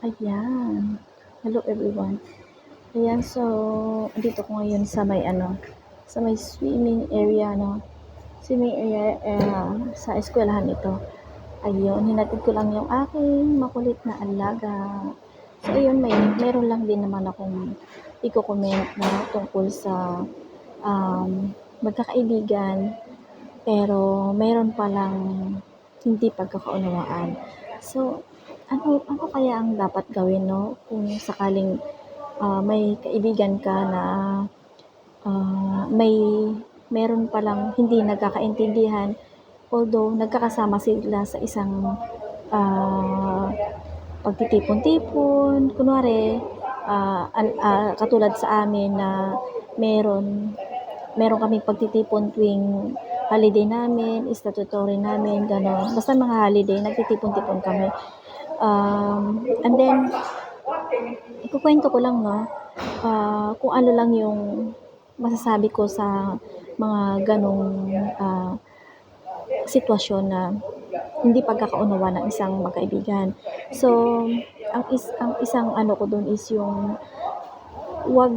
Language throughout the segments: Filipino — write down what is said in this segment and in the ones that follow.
Ayan. Hello everyone. Ayan, so andito ko ngayon sa may ano, sa may swimming area, no? Swimming area eh, sa eskwelahan ito. Ayun, hinatid ko lang yung aking makulit na alaga. So ayun, may meron lang din naman akong iko-comment na tungkol sa um, magkakaibigan pero meron palang hindi pagkakaunawaan. So ano ano kaya ang dapat gawin 'no, kung sakaling, ah, may kaibigan ka na, ah, may meron palang hindi nagkakaintindihan, although nagkakasama sila sa isang, ah, pagtitipon-tipon. Kunwari, ah, an ah, katulad sa amin na meron meron kaming pagtitipon tuwing holiday namin, statutory namin, gano'n. Basta mga holiday nagtitipon-tipon kami. Um, and then, ikukuwento ko lang 'no, ah, kung ano lang yung masasabi ko sa mga gano'ng, ah, sitwasyon na hindi pagkakaunawa ng isang magkaibigan. So, ang is ang isang ano ko dun is yung wag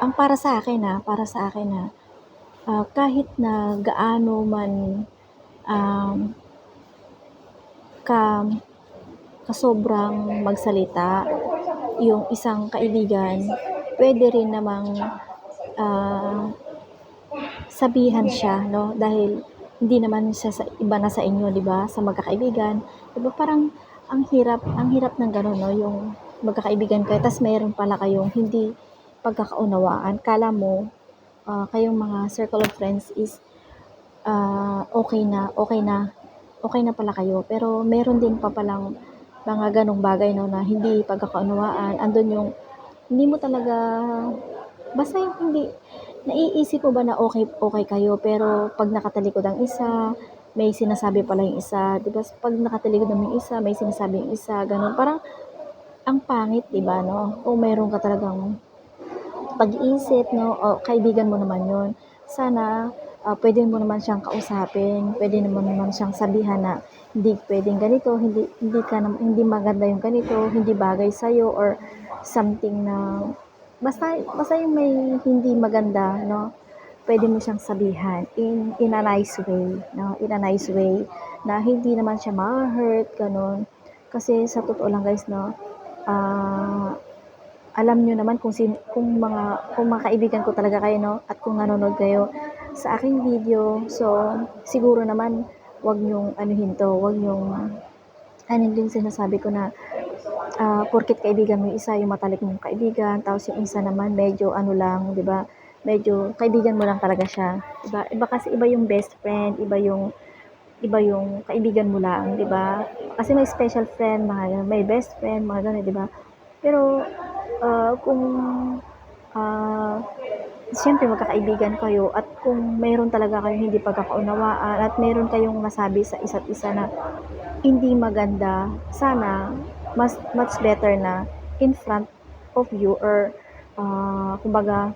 ang para sa akin, ah, para sa akin, ah, ah, kahit na gaano man, um, ka kasobrang magsalita yung isang kaibigan, pwede rin namang, ah, sabihan siya 'no, dahil hindi naman siya sa iba na sa inyo 'di ba, sa magkakaibigan. 'Di ba? Parang ang hirap ang hirap ng gano'n 'no, yung magkakaibigan kayo ta's meron pala kayong hindi pagkakaunawaan. Akala mo, ah, kayong mga circle of friends is, ah, okey na okey na okey na pala kayo, pero meron din pa palang mga gano'ng bagay 'no, na hindi pagkakaunawaan. Andun yung hindi mo talaga basta yung hindi naiisip mo ba na okey okey kayo, pero 'pag nakatalikod ang isa, may sinasabi pala yung isa, 'di ba, 'pag nakatalikod naman isa, may sinasabi yung isa, gano'n. Parang ang pangit 'di ba 'no, kung meron ka talagang pag-iisip 'no, o kaibigan mo naman yun. Sana, ah, puwede mo naman siyang kausapin, puwede mo naman siyang sabihan na hindi puwedeng ganito, hindi hindi ka nam hindi maganda yung ganito, hindi bagay sa'yo or something na basta basta yung may hindi maganda 'no, puwede mo siyang sabihan in in a nice way 'no, in a nice way na hindi naman siya maha-hurt, gano'n. Kasi sa totoo lang guys 'no, ah, alam niyo naman kung sin kung mga kung mga kaibigan ko talaga kayo 'no, at kung nanonood kayo sa aking video. So, siguro naman wag niyong anuhin 'to, wag niyong anuhin yung sinasabi ko na, ah, porket kaibigan mo yung isa, yung matalik mong kaibigan, tapos yung isa naman medyo ano lang, 'di ba, medyo kaibigan mo lang talaga siya, 'di ba? Iba kasi iba yung best friend, iba yung iba yung kaibigan mo lang, 'di ba? Kasi may special friend, mga may best friend, mga gano'n, 'di ba? Pero, ah, kung, ah, siyempre magkakaibigan kayo at kung meron talaga kayong hindi pagkakaunawaan at meron kayong nasabi sa isa't isa na hindi maganda, sana mas much better na in front of you or, ah, kumbaga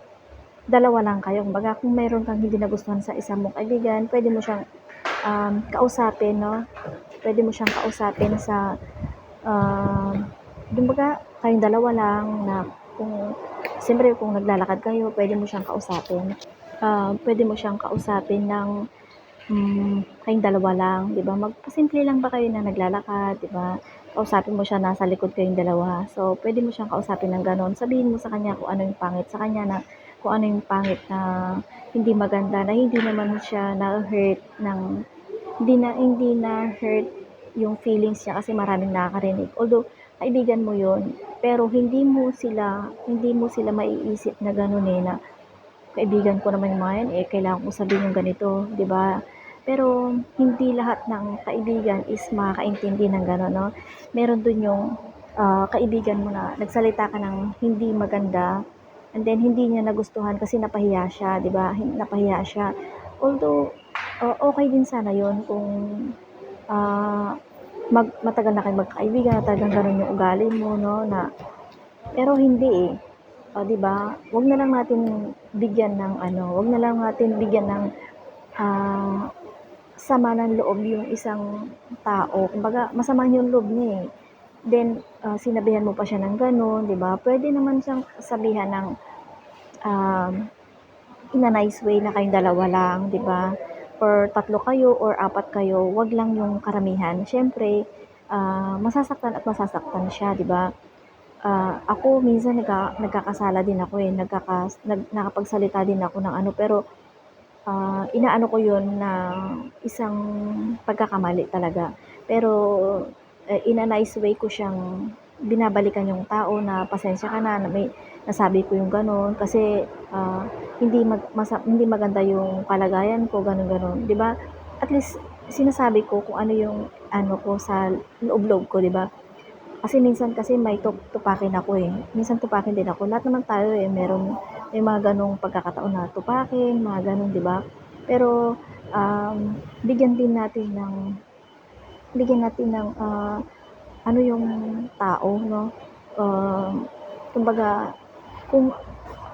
dalawa lang kayo. Kumbaga kung meron kang hindi nagustuhan sa isa mong kaibigan, puwede mo siyang, um, kausapin 'no, puwede mo siyang kausapin sa, ah, kumbaga kayong dalawa lang na kung siyempre kung naglalakad kayo, puwede mo siyang kausapin. Ah, puwede mo siyang kausapin ng, hmm, kayong dalawa lang, 'di ba? Magpasimple lang ba kayo na naglalakad, 'di ba? Kausapin mo siya, nasa likod kayong dalawa. So, puwede mo siyang kausapin ng gano'n. Sabihin mo sa kanya kung ano yung pangit sa kanya na kung ano yung pangit na hindi maganda, na hindi naman siya na-hurt ng hindi na hindi na-hurt yung feelings niya kasi maraming nakakarinig. Although kaibigan mo yun, pero hindi mo sila hindi mo sila maiisip na gano'n, eh, na kaibigan ko naman yung yan, eh, kailangan kong sabihin yung ganito, 'di ba? Pero hindi lahat ng kaibigan is makakaintindi ng gano'n 'no. Meron dun yung, ah, kaibigan mo na nagsalita ka ng hindi maganda and then hindi niya nagustuhan kasi napahiya siya, 'di ba? Napahiya siya. Although, ah, okey din sana yun kung, ah, mag matagal na kayong magkakaibigan, talagang gano'n yung ugali mo 'no, na pero hindi, eh. Oh, 'di ba? Wag na lang natin bigyan ng ano, wag na lang natin bigyan ng, ah, sama ng loob yung isang tao. Kumbaga masama yung loob niya, eh. then uh, sinabihan mo pa siya ng gano'n, 'di ba? Pwede naman siyang sabihan ng um, in a nice way na kayong dalawa lang, 'di ba? Or tatlo kayo or apat kayo, wag lang yung karamihan. Siyempre, uh, masasaktan at masasaktan siya, 'di ba? Uh, ako minsan nagka, nagkakasala din ako eh, nagkakas, nag, nakapagsalita din ako ng ano, pero uh, inaano ko yun na isang pagkakamali talaga. Pero uh, in a nice way ko siyang binabalikan yung tao na pasensya ka na, na may nasabi ko yung ganun kasi uh, hindi mag, masa, hindi maganda yung kalagayan ko ganun ganun. 'di ba? At least sinasabi ko kung ano yung ano ko sa loob-loob ko 'di ba? Kasi minsan kasi may tup tupakin ako eh. Minsan tupakin din ako. Lahat naman tayo eh meron may mga ganong pagkakataon na tupakin mga ganun 'di ba? Pero um, bigyan din natin ng bigyan natin ng uh, ano yung tao no? Uh, kumbaga kung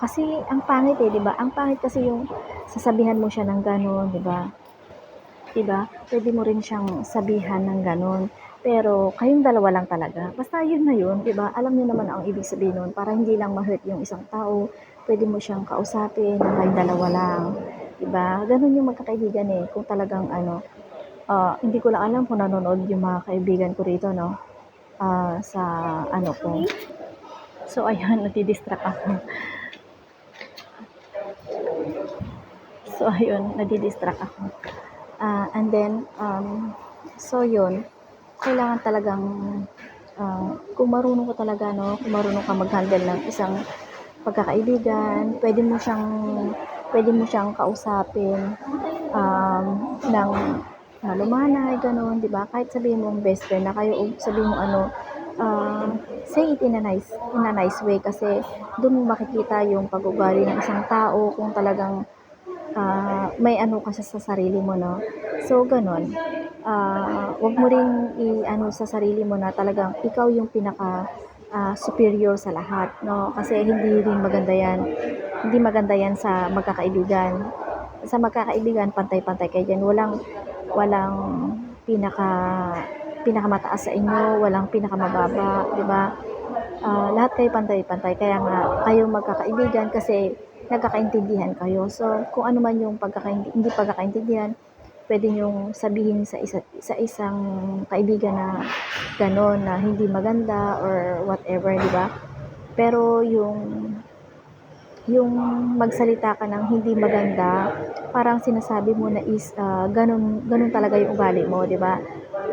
kasi ang pangit eh, 'di ba? Ang pangit kasi yung sasabihan mo siya ng gano'n, 'di ba? 'Di ba? Pwede mo rin siyang sabihan ng gano'n. Pero kayong dalawa lang talaga. Basta yun na yun, 'di ba? Alam niyo naman ang ibig sabihin nun para hindi lang ma-hurt yung isang tao. Pwede mo siyang kausapin ng kayong dalawa lang, 'di ba? Ganun yung magkakaibigan eh. Kung talagang ano, uh, hindi ko lang alam kung nanonood yung mga kaibigan ko rito, no? Uh, sa ano ko, So, ayun, nadidistract ako. So, ayun, nadidistract ako. Uh, and then, um, so yun, kailangan talagang, uh, kung marunong ko talaga, no, kung marunong ka mag-handle ng isang pagkakaibigan, pwede mo siyang, pwede mo siyang kausapin, um, ng uh, lumanay, ganun, di ba? Kahit sabihin mo best friend na kayo, o sabihin mo ano, uh, say it in a nice in a nice way kasi doon mo makikita yung pag-ugali ng isang tao kung talagang uh, may ano ka sa sarili mo no? So ganun. Uh, wag mo ring i-ano sa sarili mo na talagang ikaw yung pinaka uh, superior sa lahat no? Kasi hindi rin maganda yan. Hindi maganda yan sa magkakaibigan. Sa magkakaibigan pantay-pantay kayo dyan. Walang walang pinaka pinakamataas sa inyo, walang pinakamababa, 'di ba? Uh, lahat kayo pantay-pantay. Kaya nga kayo magkakaibigan kasi nagkakaintindihan kayo. So, kung ano man yung pagkakaintindi, hindi pagkakaintindihan, pwede niyong sabihin sa isa, sa isang kaibigan na gano'n na hindi maganda or whatever, di ba? Pero yung yung magsalita ka ng hindi maganda, parang sinasabi mo na is uh, ganun, ganun talaga yung ugali mo, di ba?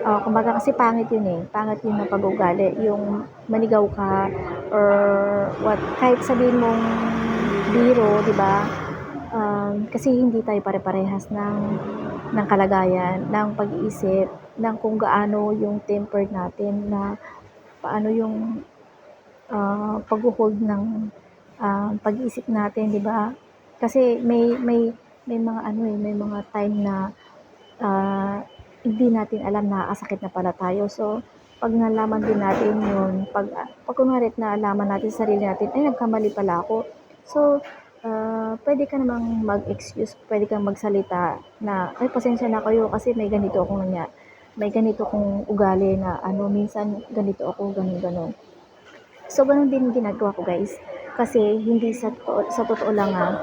Uh, kumbaga kasi pangit yun eh, pangit yun na pag-ugali, yung manigaw ka or what, kahit sabihin mong biro, di ba? Um, kasi hindi tayo pare-parehas ng ng kalagayan, ng pag-iisip, ng kung gaano yung temper natin na paano yung uh, pag-hold ng uh, pag-iisip natin, 'di ba? Kasi may may may mga ano eh, may mga time na uh, hindi natin alam na asakit na pala tayo. So, pag nalaman din natin yun, pag, pag kunwari na alaman natin sa sarili natin, ay nagkamali pala ako. So, uh, pwede ka namang mag-excuse, pwede kang magsalita na, ay pasensya na kayo kasi may ganito akong nanya, may ganito kong ugali na ano, minsan ganito ako, ganun ganun. So, ganun din ginagawa ko guys. Kasi hindi sa, sa totoo lang ha,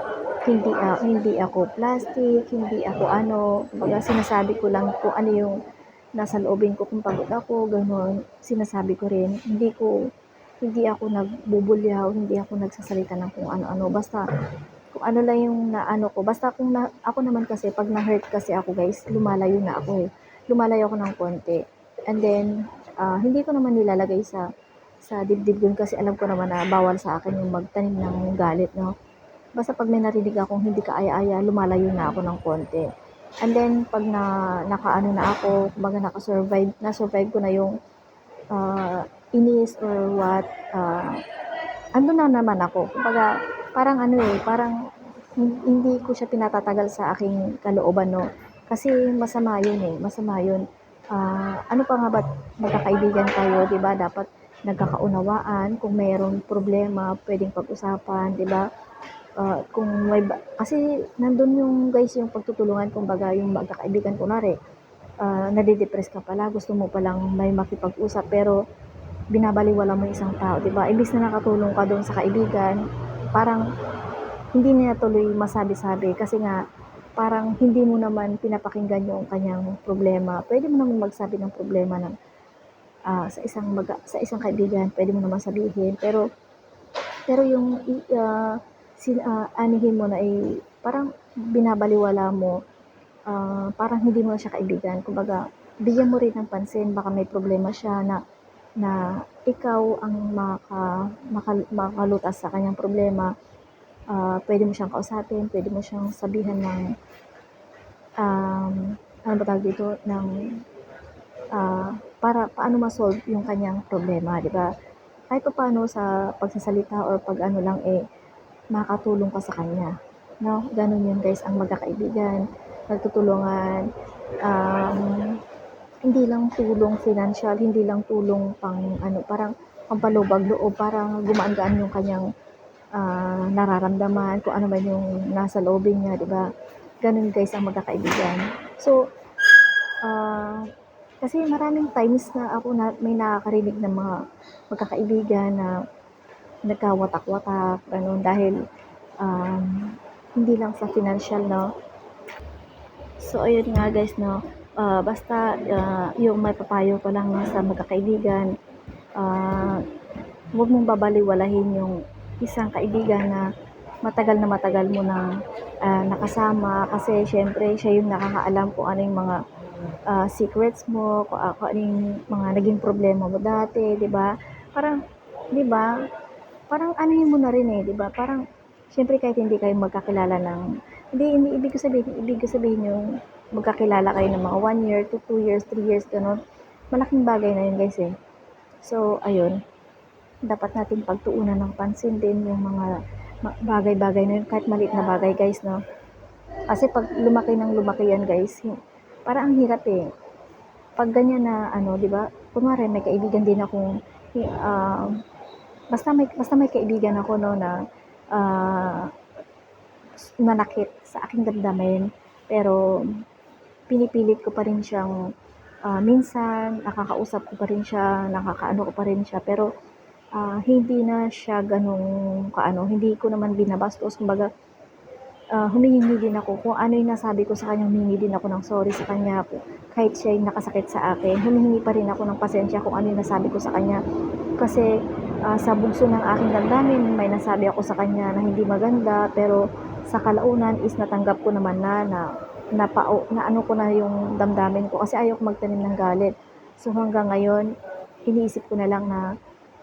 hindi, uh, hindi ako plastic, hindi ako ano, kumbaga sinasabi ko lang kung ano yung nasa loobin ko kung pagod ako, gano'n, sinasabi ko rin. Hindi ko, hindi ako nagbubulyaw, hindi ako nagsasalita ng kung ano-ano. Basta, kung ano lang yung naano ko. Basta kung na, ako naman kasi, pag na-hurt kasi ako guys, lumalayo na ako eh. Lumalayo ako ng konti. And then, uh, hindi ko naman nilalagay sa sa dibdib yun kasi alam ko naman na bawal sa akin yung magtanim ng galit, no? Basta pag may narinig akong hindi ka aya-aya, lumalayo na ako ng konti. And then, pag na, nakaano na ako, kumbaga naka-survive, na-survive ko na yung uh, inis or what, uh, ando na naman ako. Kumbaga, parang ano eh, parang hindi ko siya pinatatagal sa aking kalooban, no? Kasi masama yun eh, masama yun. Uh, ano pa nga ba magkakaibigan tayo, di ba? Dapat nagkakaunawaan, kung mayroong problema, pwedeng pag-usapan, 'di ba? Uh, kung may ba- kasi nandun yung guys yung pagtutulungan kumbaga yung magkakaibigan kunwari uh, nadidepress ka pala gusto mo palang may makipag-usap pero binabaliwala mo isang tao, 'di ba? Imbis na nakatulong ka doon sa kaibigan, parang hindi niya tuloy masabi-sabi kasi nga parang hindi mo naman pinapakinggan yung kanyang problema. Pwede mo naman magsabi ng problema ng ah, sa isang mag sa isang kaibigan, pwede mo naman sabihin. Pero pero yung ah, sin ah, anuhin mo na, eh, parang binabaliwala mo, ah, parang hindi mo na siya kaibigan. Kumbaga, bigyan mo rin ng pansin, baka may problema siya na na ikaw ang maka makal makalutas sa kanyang problema. Ah, pwede mo siyang kausapin, pwede mo siyang sabihan ng, um, ano ba tawag dito, ng, ah, para paano ma-solve yung kanyang problema, 'di ba? Kahit papaano sa pagsasalita or 'pag ano lang, eh, makakatulong ka sa kanya, 'no? Gano'n 'yun guys ang magkakaibigan, nagtutulungan, um, hindi lang tulong financial, hindi lang tulong pang ano, parang pampalubag loob, parang gumaan-gaan yung kanyang, ah, nararamdaman, kung ano man yung nasa loobin niya, 'di ba? Gano'n guys ang magkakaibigan. So, ah, kasi maraming times na ako na may nakakarinig ng mga magkakaibigan na nagkawatak-watak, gano'n, dahil, um, hindi lang sa financial, 'no? So, ayun nga guys, 'no, ah, basta, ah, yung maipapayo ko lang sa magkakaibigan, ah, huwag mong babalewalahin yung isang kaibigan na matagal na matagal mo ng, ah, nakasama kasi siyempre siya yung nakakaalam kung ano yung mga, ah, secrets mo, kung, ah, kung ano yung mga naging problema mo dati, 'di ba? Parang 'di ba, parang anuhin mo na rin, eh, 'di ba? Parang siyempre kahit hindi kayo magkakilala ng hindi hindi ibig ko sabihin ibig ko sabihin yung magkakilala kayo ng mga 1 year to 2 years, 3 years, gano'n. Malaking bagay na yun guys, eh. So, ayun, dapat nating pagtuunan ng pansin din yung mga bagay-bagay na yun, kahit maliit na bagay guys, 'no? Kasi 'pag lumaki ng lumaki yan guys, hi parang ang hirap, eh. 'Pag ganyan na ano, 'di ba, kunwari may kaibigan din akong ah, basta may basta may kaibigan ako 'no na, ah, nanakit sa aking damdamin, pero pinipilit ko pa rin siyang, ah, minsan nakakausap ko pa rin siya, nakakaano ko pa rin siya, pero, ah, hindi na siya gano'ng kaano, hindi ko naman binabastos. Kumbaga, ah, humihingi din ako. Kung ano yung nasabi ko sa kanya, humihingi din ako ng sorry sa kanya. Kahit siya yung nakasakit sa akin, humihingi pa rin ako ng pasensya kung ano yung nasabi ko sa kanya. Kasi, ah, sa bugso ng aking damdamin may nasabi ako sa kanya na hindi maganda, pero sa kalaunan is natanggap ko naman na na napao naano ko na yung damdamin ko kasi ayaw ko magtanim ng galit. So, hanggang ngayon iniisip ko na lang na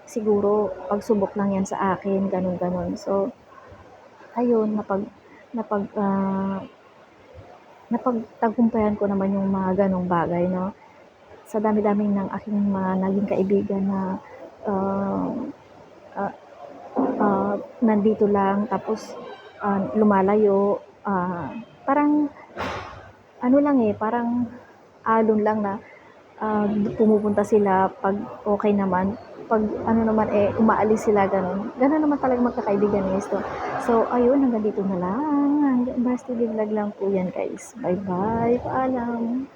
siguro pagsubok lang yan sa akin, gano'n, gano'n. So, ayun napag napag, ah, napagtagumpayan ko naman yung mga gano'ng bagay, 'no? Sa dami-dami ng aking mga naging kaibigan na, ah, ah, ah, nandito lang tapos, ah, lumalayo, ah, parang ano lang, eh, parang alon lang na, ah, pumupunta sila 'pag okey naman, 'pag ano naman, eh, umaalis sila gano'n. Gano'n naman talaga magkakaibigan guys 'to. So, ayun hanggang dito na lang, TV Vlog lang po yan guys. Bye-bye, paalam.